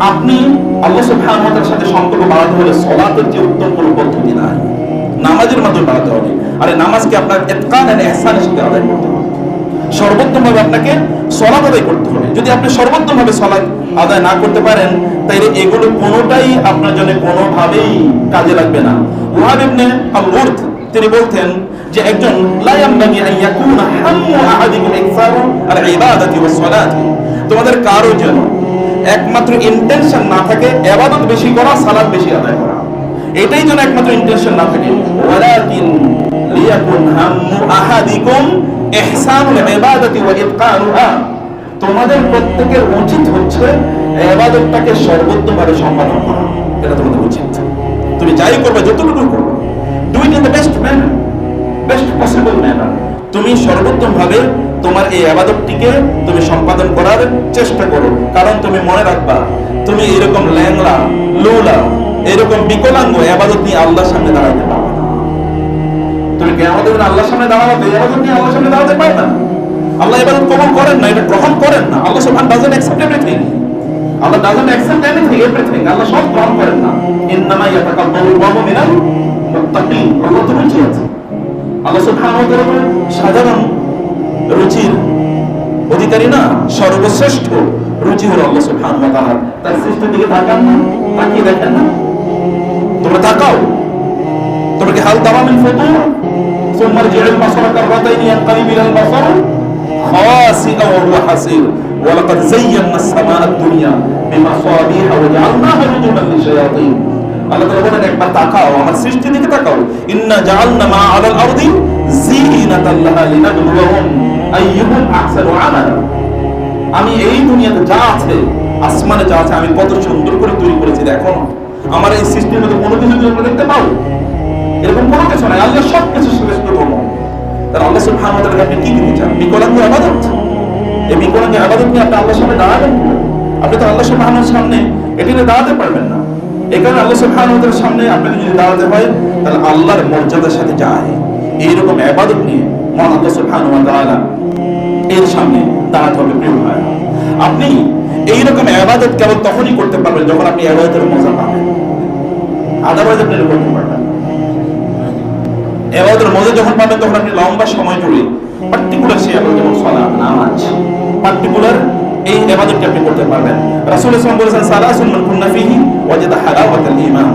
আপনি আল্লাহ সুবহানাহু সাথে সম্পর্ক বাড়াতে হলে সলাতের যে উত্তম কোনো পদ্ধতি নাই। নামাজের মাধ্যমে বাড়াতে হবে। আরে নামাজকে আপনার ইতকান আর ইহসানের সাথে আদায় করতে হবে। সর্বোত্তমভাবে আপনাকে সলাৎ আদায় করতে হবে। যদি আপনি সর্বোত্তমভাবে সলাৎ আদায় না করতে পারেন তাহলে এগুলো কোনোটাই আপনার জন্য কোনোভাবেই কাজে লাগবে না। ওয়াহাব ইবনে আল-উর্দ তিনি বলতেন যে একজন, লা ইয়ামবাগি আন ইয়াকুনা হাম্মু আহাদিকুম ইকসারু আল ইবাদাতি ওয়াস সালাতি তোমাদের কারও যেন একমাত্র ইন্টেনশন না থাকে এবাদত বেশি করা সালাত বেশি আদায় করা। এটাই যেন একমাত্র ইন্টেনশন না থাকে। ওয়ালাকিন লিয়াকুন হাম্মু আহাদিকুম ইহসানুল ইবাদাতি ওয়া ইতকানুহা। তোমাদের প্রত্যেকের উচিত হচ্ছে ইবাদতটাকে সর্বোত্তমভাবে সম্পাদন করা। এটা তোমাদের উচিত। তুমি যাই করবে, যতটুকু করবে। Do it in the best manner best possible manner তুমি সর্বোত্তম ভাবে তোমার এই আবাদতটিকে তুমি সম্পাদন করার চেষ্টা করো। তুমি মনে রাখবা, তুমি এরকম ল্যাংলা লুলা, এরকম বিকলাঙ্গ আবাদত নিয়ে আল্লাহর সামনে দাঁড়াতে পারবে না। তুমি কেমন আল্লাহর সামনে দাঁড়াবে? এই আবাদত নিয়ে আল্লাহর সামনে দাঁড়াতে পারবে না? আল্লাহ এবাদত কবুল করেন না, এটা গ্রহণ করেন না। আল্লাহ সুবহান doesn't accept everything Allah doesn't accept anything everything আল্লাহ সব গ্রহণ করেন না। ইন্নামা ইয়াতাকাব্বালু আল্লাহু মিনাল মুত্তাকিন। আল্লাহ তো আছে। আল্লাহ সুবহানাহু ওয়া তাআলা সাধারণ রুচির অধিকারী না, সর্বশ্রেষ্ঠ। রুচি হলো আল্লাহ সুবহানাহু ওয়া তাআলা তার সৃষ্টির দিকে তাকান না তাকিয়ে দেখেন না তোমরা তাকাও তোমরা কি হাল তামামিল ফুতুর ثم ارجع البصر كرتين ينقلب الى البصر خاسئا وهو حسير ولقد زينا السماء الدنيا بمصابيح وجعلناها رجوما للشياطين আল্লাহ তাআলা বলেন একবার তাকাও আমার সৃষ্টি দিকে তাকাও ইন্না জাআলনা মা আলাল আরদি জিনাতাল লাহা লিনাবলুহুম আইয়ুহুম আহসানু আমালা আমি এই দুনিয়াতে যা আছে, আসমানে যা আছে, আমি কত সুন্দর করে তৈরি করেছি দেখো আমার এই সৃষ্টির মধ্যে কোনো কিছু তোমরা দেখতে পাও, এরকম কোনো কিছু নাই। আল্লাহ সব কিছু শ্রেষ্ঠ কর্ম তার আল্লাহ সুবহানাহু ওয়া তাআলা আপনি কি দিতে চান? বিকলাঙ্গ ইবাদত এই বিকলাঙ্গ ইবাদত নিয়ে আপনি আল্লাহর সামনে দাঁড়াবেন আপনি তো আল্লাহ সুবহানাহু ওয়া সামনে এটি নিয়ে দাঁড়াতে পারবেন না। এই আল্লাহ সুবহানাহু ওয়া সামনে আপনাকে যদি দাঁড়াতে হয়, তাহলে আল্লাহর মর্যাদার সাথে যায়। এইরকম ইবাদত নিয়ে মহান আল্লাহ সুবহানাহু ওয়া এর সামনে দাঁড়াতে হবে প্রিয় ভাই আপনি এইরকম ইবাদত কেবল তখনই করতে পারবেন যখন আপনি ইবাদতের মজা পাবেন। আদারওয়াইজ আপনি করতে পারবেন না। মজা যখন পাবেন তখন আপনি লম্বা সময় জুড়ে পার্টিকুলার সেই এবাদত যেমন সালাত, নামাজ পার্টিকুলার এই এবাদতটি আপনি করতে পারবেন। রাসূল ইসলাম বলেছেন, সালাসুন মান কুন্না ফিহি ওয়াজাদা হালাওয়াতাল ঈমান।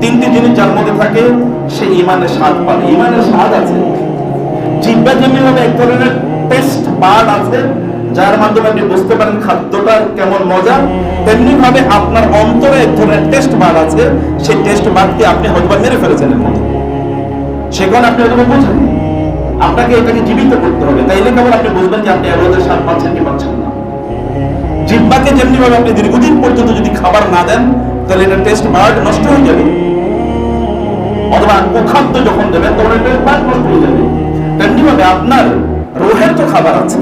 তিনটি জিনিস যার মধ্যে থাকে, সে ঈমানের স্বাদ পাবে। ঈমানের স্বাদ আছে। জিহ্বা যেমনি ভাবে এক ধরনের টেস্ট বার্ড আছে, যার মাধ্যমে আপনি বুঝতে পারেন খাদ্যটা কেমন মজা। তেমনি ভাবে আপনার অন্তরে এক ধরনের টেস্ট বার্ড আছে, সেই টেস্ট বার্ডকে আপনি হয়তো মেরে ফেলেছেন সেখানে আপনি হয়তো বোঝেন আপনাকে এটাকে জীবিত করতে হবে। তাইলে কেবল আপনি বুঝবেন যে আপনি এবারের স্বাদ পাচ্ছেন কি পাচ্ছেন না। জিব্বাকে যেমনি ভাবে আপনি দীর্ঘদিন পর্যন্ত যদি খাবার না দেন, তাহলে এটা টেস্ট বার্ড নষ্ট হয়ে যাবে। অথবা কুখাদ্য যখন দেবেন, তখন এটা বাদ নষ্ট হয়ে যাবে। তেমনি ভাবে আপনার খাবার আছে।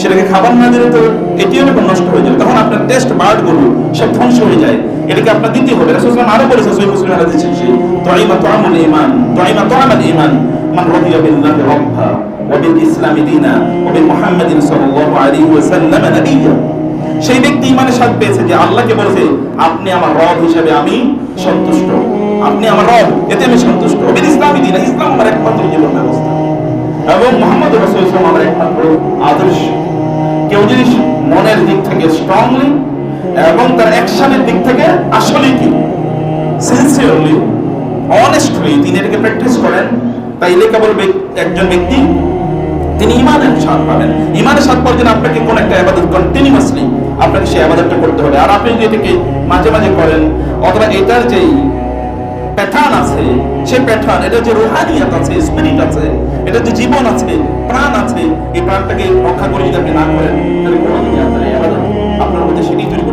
সেটাকে খাবার না দিলে তো এটিও এরকম নষ্ট হয়ে যাবে। তখন আপনার টেস্ট বার্ডগুলো সব ধ্বংস হয়ে যায়। এটাকে আপনার দিতে হবে। আরও বলেছে সহিহ মুসলিম তাইমা তাআমুল ঈমান মান রাদিয়া বিল্লাহি রাব্বা সেই ব্যক্তি ইমানের স্বাদ পেয়েছে যে আল্লাহকে বলেছে, আপনি আমার রব হিসেবে আমি সন্তুষ্ট। আপনি আমার রব, এতে আমি সন্তুষ্ট। ইসলামি দীনা, ইসলাম আমার একমাত্র জীবন ব্যবস্থা। এবং মোহাম্মদ রাসূল ইসলাম আমার একমাত্র আদর্শ। কেউ যদি মনের দিক থেকে স্ট্রংলি এবং তার অ্যাকশনের দিক থেকে আসলে কি সিনসিয়ারলি অনেস্টলি তিনি এটাকে প্র্যাকটিস করেন, তাইলে কেবল একজন ব্যক্তি, তিনি ইমানের স্বাদ পাবেন। ইমানের স্বাদ পাওয়ার জন্য আপনাকে কোন একটা আবাদত কন্টিনিউয়াসলি আপনাকে সেই আবাদতটা করতে হবে। আর আপনি যদি এটাকে মাঝে মাঝে করেন, অথবা এটার যেই প্যাটার্ন আছে, সে প্যাটার্ন এটা যে রোহানিয়াত আছে, স্পিরিট আছে, এটা যে জীবন আছে, প্রাণ আছে, এই প্রাণটাকে রক্ষা করে যদি আপনি না করেন, তাহলে কোনোদিনই আপনার মধ্যে সেটি তৈরি